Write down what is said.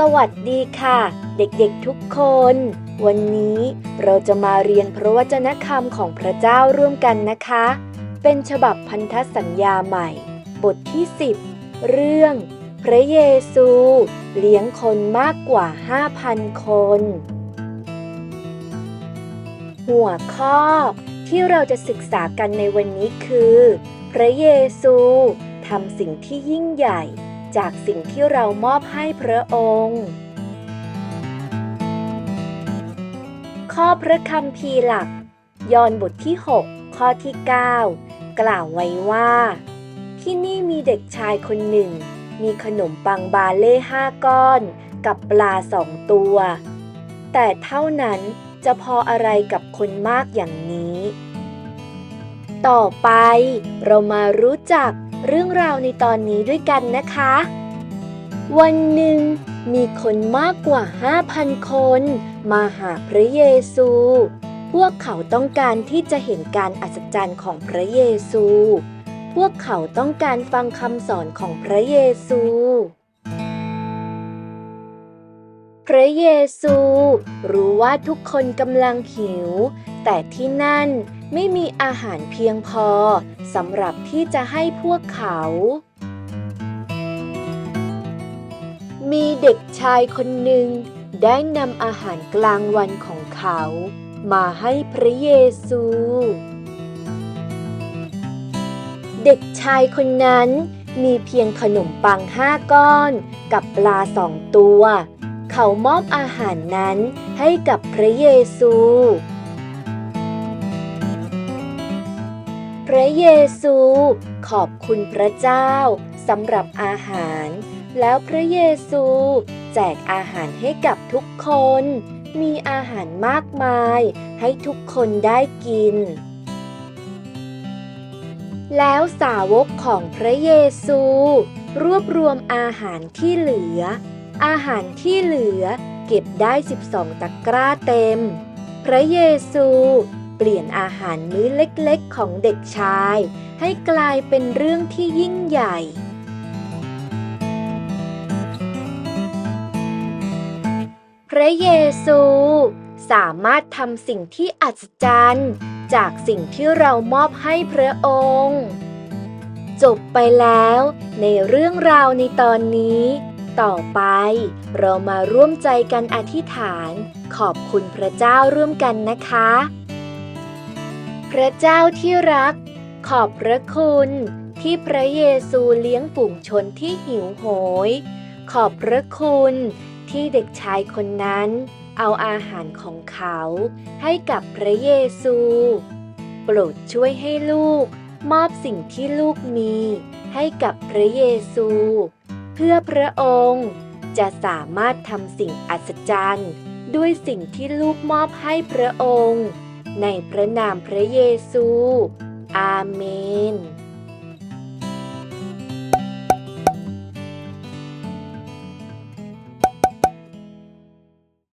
สวัสดีค่ะ เด็กๆทุกคน วันนี้เราจะมาเรียนพระวจนะคำของพระเจ้าร่วมกันนะคะ เป็นฉบับพันธสัญญาใหม่ บทที่ 10 เรื่อง พระเยซู เลี้ยงคนมากกว่า 5,000 คน หัวข้อที่เราจะศึกษากันในวันนี้คือ พระเยซูทำสิ่งที่ยิ่งใหญ่ จากสิ่งที่เรามอบให้พระองค์ ข้อพระคัมภีร์หลัก ยอห์นบทที่ 6 ข้อที่ 9 กล่าวไว้ว่า ที่นี่มีเด็กชายคนหนึ่ง มีขนมปังบาเล่ห้าก้อน กับปลาสองตัว แต่เท่านั้นจะพออะไรกับคนมากอย่างนี้ ต่อไปเรามารู้จัก เรื่องราวในตอนนี้ด้วยกันนะคะ วันหนึ่งมีคนมากกว่า 5,000 คน มาหาพระเยซู พวกเขาต้องการที่จะเห็นการอัศจรรย์ของพระเยซู พวกเขาต้องการฟังคำสอนของพระเยซู พระเยซู รู้ว่าทุกคนกำลังหิว แต่ที่นั่น ไม่มีอาหารเพียงพอสำหรับที่จะให้พวกเขา มีเด็กชายคนหนึ่งได้นำอาหารกลางวันของเขา มาให้พระเยซู เด็กชายคนนั้นมีเพียงขนมปังห้าก้อนกับปลาสองตัว เขามอบอาหารนั้นให้กับพระเยซู ระเยซู ขอบคุณพระเจ้าสำหรับอาหาร แล้วพระเยซู แจกอาหารให้กับทุกคน มีอาหารมากมายให้ทุกคนได้กิน แล้วสาวกของพระเยซู รวบรวมอาหารที่เหลือ อาหารที่เหลือเก็บได้ 12 ตะกร้าเต็ม พระเยซู ลี่ยนอาหารมื้อเล็กๆ ของเด็กชาย ให้กลายเป็นเรื่องที่ยิ่งใหญ่พระเยซูสามารถทำสิ่งที่อัศจรรย์จากสิ่งที่เรามอบให้พระองค์ จบไปแล้วในเรื่องราวในตอนนี้ ต่อไปเรามาร่วมใจกันอธิษฐาน ขอบคุณพระเจ้าร่วมกันนะคะ พระเจ้าที่รัก ขอบพระคุณ ที่พระเยซูเลี้ยงฝูงชนที่หิวโหย ขอบพระคุณที่เด็กชายคนนั้น เอาอาหารของเขาให้กับพระเยซู โปรดช่วยให้ลูกมอบสิ่งที่ลูกมีให้กับพระเยซู เพื่อพระองค์จะสามารถทำสิ่งอัศจรรย์ ด้วยสิ่งที่ลูกมอบให้พระองค์ ในพระนามพระเยซู อาเมน